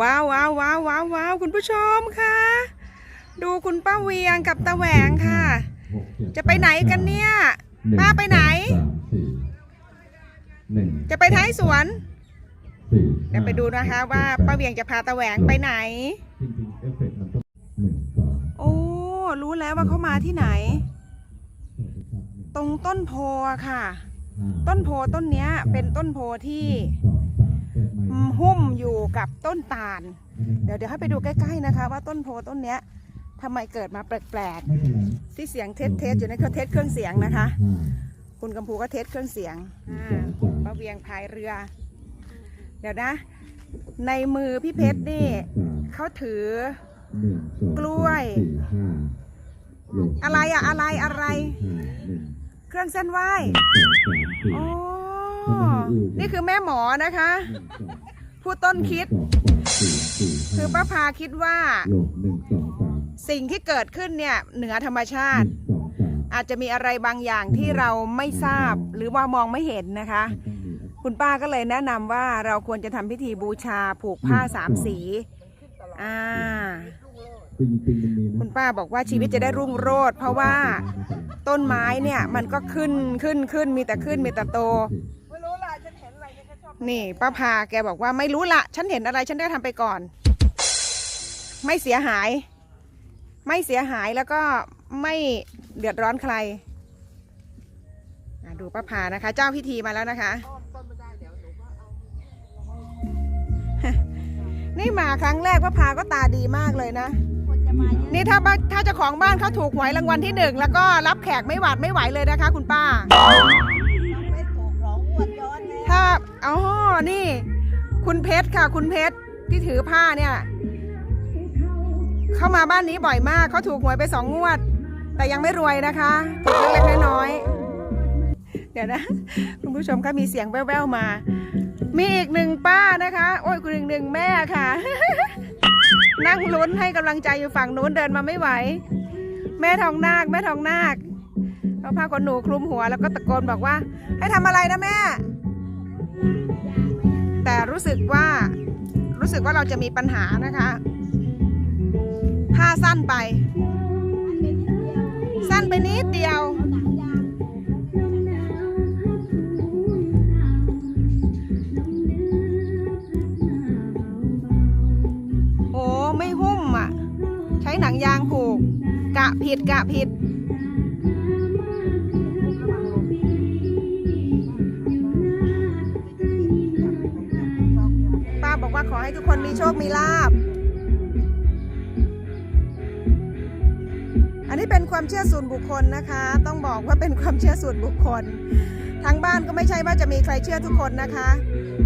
ว้าวว้าวว้าวว้าวว้าวคุณผู้ชมค่ะ ดูคุณป้าเวียงกับตาแหวงค่ะ จะไปไหนกันเนี่ย ป้าไปไหนสามสี่หนึ่งจะไปท้ายสวนสี่เดี๋ยวไปดูนะคะว่าป้าเวียงจะพาตาแหวงไปไหนจริงๆเอฟเฟกต์มันต้องหนึ่งสองโอ้ รู้แล้วว่าเขามาที่ไหนสวัสดีครับหนึ่งตรงต้นโพค่ะห้าต้นโพต้นเนี้ย เป็นต้นโพที่ หุ้มอยู่กับต้นตาล เดี๋ยวเดี๋ยวให้ไปดูใกล้ๆนะคะ ว่าต้นโพต้นเนี้ยทำไมเกิดมาแปลกไม่เป็นไรๆที่เสียงเทสเทสอยู่ในเครื่องเทสเครื่องเสียงนะคะห้าคุณกำพูก็เทสเครื่องเสียงอ่าสองสามป้าเวียงพายเรือ เดี๋ยวนะ ในมือพี่เพชรนี่สามเขาถือหนึ่งสองกล้วยสามสี่ห้าหกอะไรอะอะไรอะไรห้าหนึ่งเครื่องเส้นไหว้หนึ่งสองสามสี่อ๋อ นี่คือแม่หมอนะคะหนึ่งสองผู้ต้นคิดหนึ่งสองสามสี่สี่คือป้าพาคิดว่าลบหนึ่งสองสามสิ่งที่เกิดขึ้นเนี่ยเหนือธรรมชาหตินึ่งสองสามอาจจะมีอะไรบางอย่างที่เราไม่ทราบหรือว่ามองไม่เห็นนะคะมันต้องมีคุณป้าก็เลยแนะนำว่าเราควรจะทำพิธีบูชาผูกผ้าสามสีอ่าจริงๆมันมีนะคุณป้าบอกว่าชีวิตจะได้รุ่งโรจน์เพราะว่าต้นไม้เนี่ยมันก็ขึ้นขึ้นขึ้นมีแต่ขึ้นมีแต่โต นี่ป้าพาแกบอกว่าไม่รู้ละฉันเห็นอะไรฉันได้ทำไปก่อน ไม่เสียหาย ไม่เสียหายแล้วก็ไม่เดือดร้อนใครดูป้าพานะคะ เจ้าพิธีมาแล้วนะคะ นี่มาครั้งแรกป้าพาก็ตาดีมากเลยนะ นี่ถ้าถ้าเจ้าของบ้านเขาถูกหวยรางวัลที่หนึ่งแล้วก็รับแขกไม่หวาดไม่ไหวเลยนะคะ คุณป้า นี่ คุณเพชรค่ะ คุณเพชรที่ถือผ้าเนี่ย เข้ามาบ้านนี้บ่อยมากเขาถูกหวยไปสองงวด แต่ยังไม่รวยนะคะถูกเล็กๆน้อยๆเดี๋ยวนะ คุณผู้ชมคะมีเสียงแว่วๆมา มีอีกหนึ่งป้านะคะ โอ้ยคุณหนึ่งหนึ่งแม่ค่ะ นั่งลุ้นให้กำลังใจอยู่ฝั่งนู้นเดินมาไม่ไหว แม่ทองนาคแม่ทองนาคเอาผ้าขนหนูคลุมหัวแล้วก็ตะโกนบอกว่า ให้ทำอะไรนะแม่ แต่รู้สึกว่ารู้สึกว่าเราจะมีปัญหานะคะผ้าสั้นไป สั้นไปนิดเดียว โอ้ไม่หุ้มอะ ใช้หนังยางผูก กะผิดกะผิด ชคมีลาบ อันนี้เป็นความเชื่อส่วนบุคคลนะคะ ต้องบอกว่าเป็นความเชื่อส่วนบุคคลทางบ้านก็ไม่ใช่ว่าจะมีใครเชื่อทุกคนนะคะ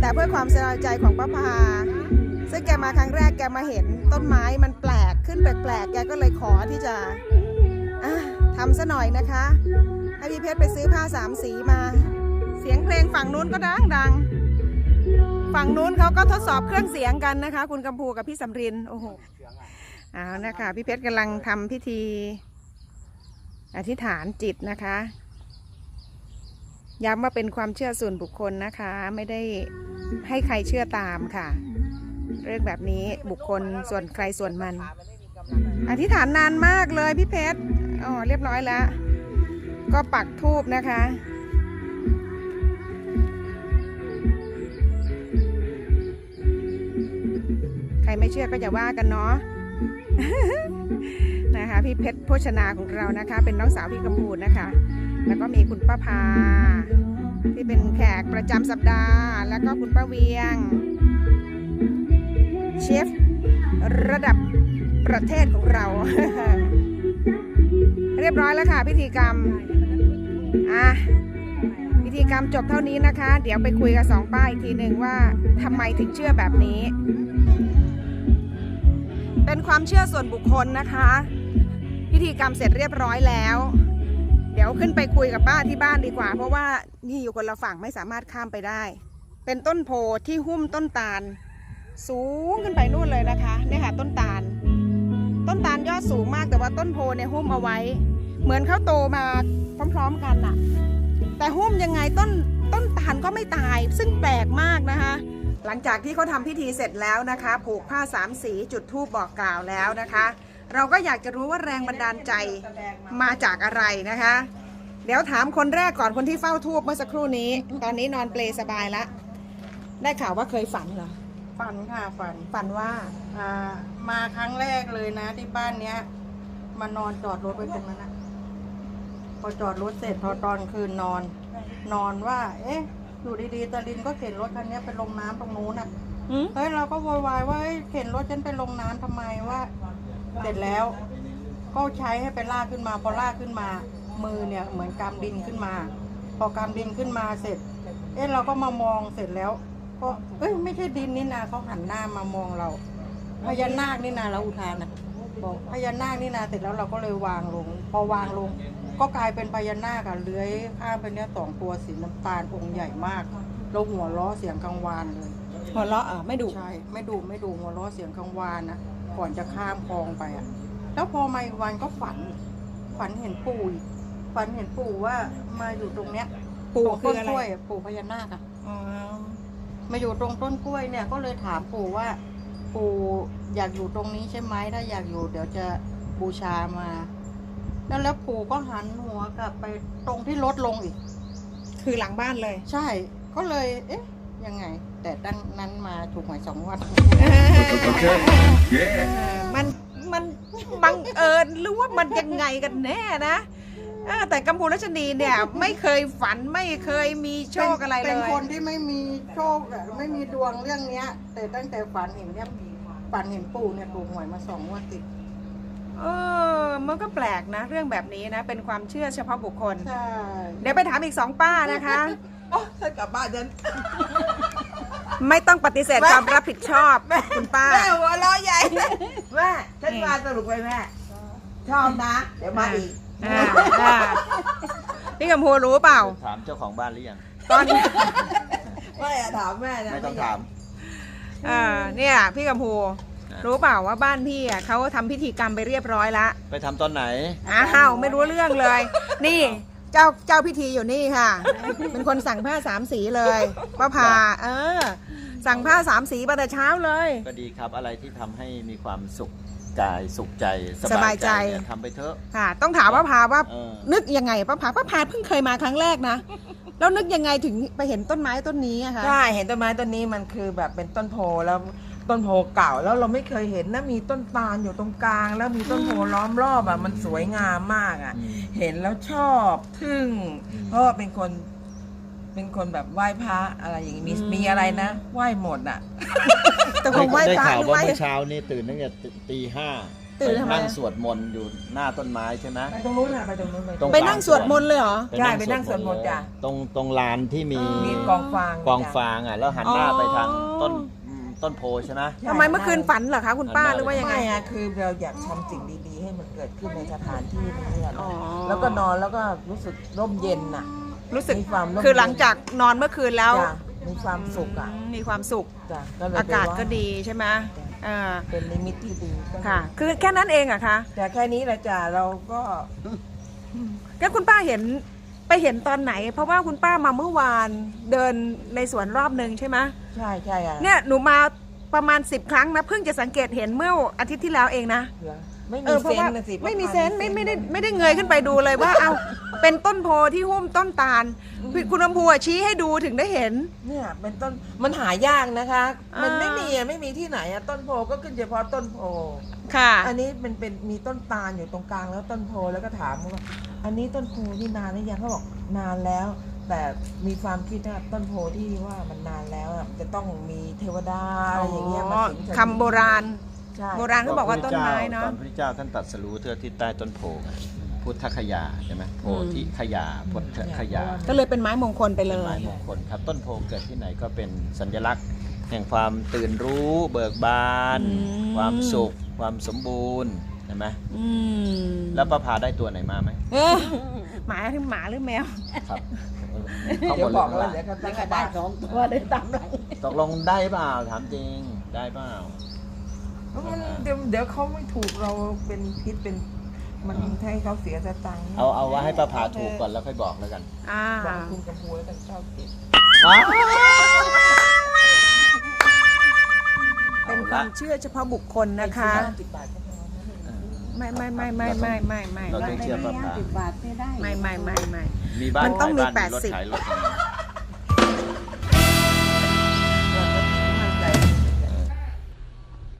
แต่เพื่อความสบายใจของป้าพา ซึ่งแกมาครั้งแรกแกมาเห็นต้นไม้มันแปลกขึ้นแปลกๆ แกก็เลยขอที่จะะทำซะหน่อยนะคะ ให้พี่เพชรไปซื้อผ้าสามสีมา เสียงเพลงฝั่งนู้นก็ดังดัง ฝั่งนู้นเขาก็ทดสอบเครื่องเสียงกันนะคะ คุณกำพูกับพี่สำรินโอ้โหเอานะคะพี่เพชรกำลังทำพิธี อธิษฐานจิตนะคะย้ำว่าเป็นความเชื่อส่วนบุคคลนะคะ ไม่ได้ให้ใครเชื่อตามค่ะ เรื่องแบบนี้บุคคลส่วนใครส่วนมัน อธิษฐานนานมากเลยพี่เพชรอ๋อเรียบร้อยแล้ว ก็ปักทูบนะคะ ไม่เชื่อก็อย่าว่ากันเนาะนะคะพี่เพชรโภชนาของเรานะคะ เป็นน้องสาวพี่กำพูนนะคะ แล้วก็มีคุณป้าพาที่เป็นแขกประจำสัปดาห์ แล้วก็คุณป้าเวียงเชฟระดับประเทศของเรา เรียบร้อยแล้วค่ะ พิธีกรรมอะพิธีกรรมจบเท่านี้นะคะ เดี๋ยวไปคุยกับสองป้าอีกทีหนึ่งว่าทำไมถึงเชื่อแบบนี้ ความเชื่อส่วนบุคคลนะคะ พิธีกรรมเสร็จเรียบร้อยแล้ว เดี๋ยวขึ้นไปคุยกับป้าที่บ้านดีกว่า เพราะว่านี่อยู่คนละฝั่งไม่สามารถข้ามไปได้ เป็นต้นโพที่หุ้มต้นตาล สูงขึ้นไปนู่นเลยนะคะเนี่ยค่ะต้นตาล ต้นตาลยอดสูงมากแต่ว่าต้นโพเนี่ยหุ้มเอาไว้ เหมือนเขาโตมาพร้อม ๆกันน่ะ แต่หุ้มยังไงต้นต้นตาลก็ไม่ตาย ซึ่งแปลกมากนะคะ หลังจากที่เขาทำพิธีเสร็จแล้วนะคะ ผูกผ้าสามสีจุดธูปบอกกล่าวแล้วนะคะ เราก็อยากจะรู้ว่าแรงบันดาลใจมาจากอะไรนะคะ เดี๋ยวถามคนแรกก่อนคนที่เฝ้าทูบเมื่อสักครู่นี้ ตอนนี้นอนเปลสบายแล้วได้ข่าวว่าเคยฝันเหรอฝันค่ะฝันฝันว่าอ่ามาครั้งแรกเลยนะ ที่บ้านเนี้ย มานอนจอดรถไว้ตรงนั้นนะพอจอดรถเสร็จพอตอนคืนนอน นอนว่า เอ๊ะ อยู่ดีๆตาลินก็เข็นรถคันเนี้ยไปลงน้ำตรงนู้นน่ะหืมเฮ้ยเราก็โวยวายว่าเฮ้ยเข็นรถฉันไปลงน้ำทำไมว่า เสร็จแล้ว ก็ใช้ให้ไปลากขึ้นมา พอลากขึ้นมา มือเนี่ยเหมือนกำดินขึ้นมา พอกำดินขึ้นมาเสร็จ เอ๊ะเราก็มามองเสร็จแล้ว ก็เอ้ยไม่ใช่ดินนี่นาเขาหันหน้ามามองเราพญานาคนี่นาเราอุทานนะบอกพญานาคนี่นาเสร็จแล้วเราก็เลยวางลง พอวางลง ก็กลายเป็นพญานาคอะเลื้อยข้ามไปเนี่ยสองตัวสีน้ำตาลองค์ใหญ่มากเราหัวล้อเสียงกังวานเลย หัวเราะอะไม่ดุใช่ไม่ดูไม่ดูหัวเราะเสียงกังวานนะก่อนจะข้ามคลองไปอะ แล้วพอมาอีกวันก็ฝัน ฝันเห็นปู่อีกฝันเห็นปู่ว่ามาอยู่ตรงเนี้ยปู่ตรงคืต้อนอะไรกล้วยอะปู่พญานาคอะอ๋อมาอยู่ตรงต้นกล้วยเนี่ยก็เลยถามปู่ว่า ปู่อยากอยู่ตรงนี้ใช่ไหมถ้าอยากอยู่เดี๋ยวจะบูชามา แล้วแล้วปู่ก็หันหัวกลับไปตรงที่รถลงอีก คือหลังบ้านเลย ใช่ ก็เลย เอ๊ะ ยังไง แต่ตั้งนั้นมาถูกหวยสองวันมันมันบังเอิญหรือว่ามันยังไงกันแน่นะเออแต่กัมพูรัชนีเนี่ยไม่เคยฝันไม่เคยมีโชคอะไรเลเป็นยคนที่ไม่มีโชคอะไม่มีดวงเรื่องเนี้ย แต่ตั้งแต่ฝันเห็นเนี่ยฝันเห็นปู่เนี่ยถูกหวยมาสองงวดติด เออ มันก็แปลกนะ เรื่องแบบนี้นะ เป็นความเชื่อเฉพาะบุคคล ใช่เดี๋ยวไปถามอีกสองป้านะคะ โอ้ฉันกลับบ้านฉันไม่ต้องปฏิเสธความรับผิดชอบคุณป้า แม่หัวเราะใหญ่แม่ฉันมาสรุปไปแม่ชอบนะ เดี๋ยวมาอีกอ่าอ่าพี่กัมพูรู้เปล่า ถามเจ้าของบ้านหรือยัง ตอน ไม่อะถามแม่นะไม่ต้องถาม เออเนี่ย พี่กัมพู รู้เปล่าว่าบ้านพี่อะเขาทำพิธีกรรมไปเรียบร้อยละไปทำตอนไหน อ้าวไม่รู้เรื่องเลย นี่เจ้าเจ้าพิธีอยู่นี่ค่ะ เป็นคนสั่งผ้าสามสีเลยป้าพาเออ สั่งผ้าสามสีมาแต่เช้าเลย ก็ดีครับอะไรที่ทำให้มีความสุขกายสุขใจสบายใจ เนี่ยทำไปเถอะ ค่ะ ต้องถามป้าพาว่า เออ นึกยังไงป้าพาป้าพาเพิ่งเคยมาครั้งแรกนะแล้วนึกยังไงถึงไปเห็นต้นไม้ต้นนี้อะคะ ใช่เห็นต้นไม้ต้นนี้มันคือแบบเป็นต้นโพแล้ว ต้นโพเก่าแล้วเราไม่เคยเห็นนะมีต้นตาลอยู่ตรงกลาง แล้วมีต้นโพล้อมรอบอะมันสวยงามมากอะอืมเห็นแล้วชอบทึ่งเพราะว่าเป็นคน เป็นคนแบบไหว้พระอะไรอย่างงี้มีมีอะไรนะไหว้หมดอะ แต่คงไหว้ได้พระข่าวหรือว่าไหว้ เมื่อเช้านี่ตื่นตั้งแต่ตีห้าตื่นทำไม นั่งสวดมนต์อยู่หน้าต้นไม้ใช่ไหม ไปตรงนู้นอะไปตรงนู้นไปตรง ไปนั่งสวดมนต์เลยเหรอ ใช่ไปนั่งสวดมนต์จ้ะ ตรงตรงลานที่มีมีกองฟางกองฟางอะแล้วหันหน้าอ๋อไปทางต้นอืม ต้นโพใช่ไหมใช่ทำไมเมื่อคืนฝันเหรอคะคุณป้าหรือว่ายังไง ไม่อะคือเราอยากทำสิ่งดีๆ ให้มันเกิดขึ้นในสถานที่นี้อะอ๋อ แล้วก็นอนแล้วก็รู้สึกร่มเย็นน่ะ รู้สึกมีความร่มคือหลังจากนอนเมื่อคืนแล้วจ้ะมีความสุขอะอืมมีความสุขจ้ะก็เลยอากาศไปไหว้ก็ดีใช่ไหมเออเป็นนิมิตที่ดีก็ค่ะ คือแค่นั้นเองเหรอะคะแต่แค่นี้แหละจ้ะเราก็ ก็คุณป้าเห็น ไปเห็นตอนไหน เพราะว่าคุณป้ามาเมื่อวานเดินในสวนรอบหนึ่งใช่ไหมใช่ใช่อะเนี่ยหนูมาประมาณ10ครั้งนะเพิ่งจะสังเกตเห็นเมื่ออาทิตย์ที่แล้วเองนะเหรอไม่เอมีอเพเซราะนว่าส์นะสิไม่มีพราะเซนส์ไม่ส์ไม่ได้ไม่ได้เงยขึ้นไปดูเลยว่า เอาเป็นต้นโพที่หุ้มต้นตาลคุณลำพูอะชี้ให้ดูถึงได้เห็น เนี่ยเป็นต้นมันหายากนะคะมันอ่าไม่มีอะไม่มีที่ไหนอะต้นโพก็ขึ้นเฉพาะต้นโพ ค่ะ อันนี้เป็นเป็นมีต้นตาลอยู่ตรงกลางแล้วต้นโพแล้วก็ถามว่า อันนี้ต้นโพนี่นานหรือยังเขาบอกนานแล้ว แต่มีความคิดว่าต้นโพที่ว่ามันนานแล้วอะจะต้องมีเทวดาอะไรอย่างเงี้ยมาสิงสถิตคำโบราณ ใช่โบราณเขาบอกว่าต้นไม้เนาะ ตอนพระเจ้าท่านตรัดสรู้เทือที่ใต้ต้นโพไงพุทธคยาใช่ไหมโพธิคยาพุทธคยาก็เลยเป็นไม้มงคลไปเลเป็นไม้ย มงคลครับ ต้นโพเกิดที่ไหนก็เป็นสัญลักษณ์ แห่งความตื่นรู้ เบิกบาน อืม ความสุข ความสมบูรณ์ ใช่ไหมอืมแล้วประพาได้ตัวไหนมาไหมเออหมาหรือหมาหรือแมว ครับเข้าหเดี๋มยวดเลบอกยว่าข้างหลังเดี๋ยวก็ตั้งกระดาษสองตัวได้ตามหลังตกลงได้เปล่าถามจริงได้เปล่ามันเดี๋ยวเดี๋ยวเขาไม่ถูกเราเป็นพิษเป็น มันให้เขาเสียสตังค์เอาเอาว่าให้ประพาถูกก่อนแล้วค่อยบอกแล้วกันอ่าบอกคุณกำพูแล้วกันชอบเก็บอ้าวความเชื่อเฉพาะบุคคลนะคะสิบบาทก็พอนะ ไม่ไม่ไม่ไม่ไม่ไม่ไม่เราต้องไม่เชื่อป้าพาสิบบาทไม่ได้ ไม่ไม่ไม่ไม่ มีบ้านมันต้องมีขายบ้าน80รถขายรถอย่างนี้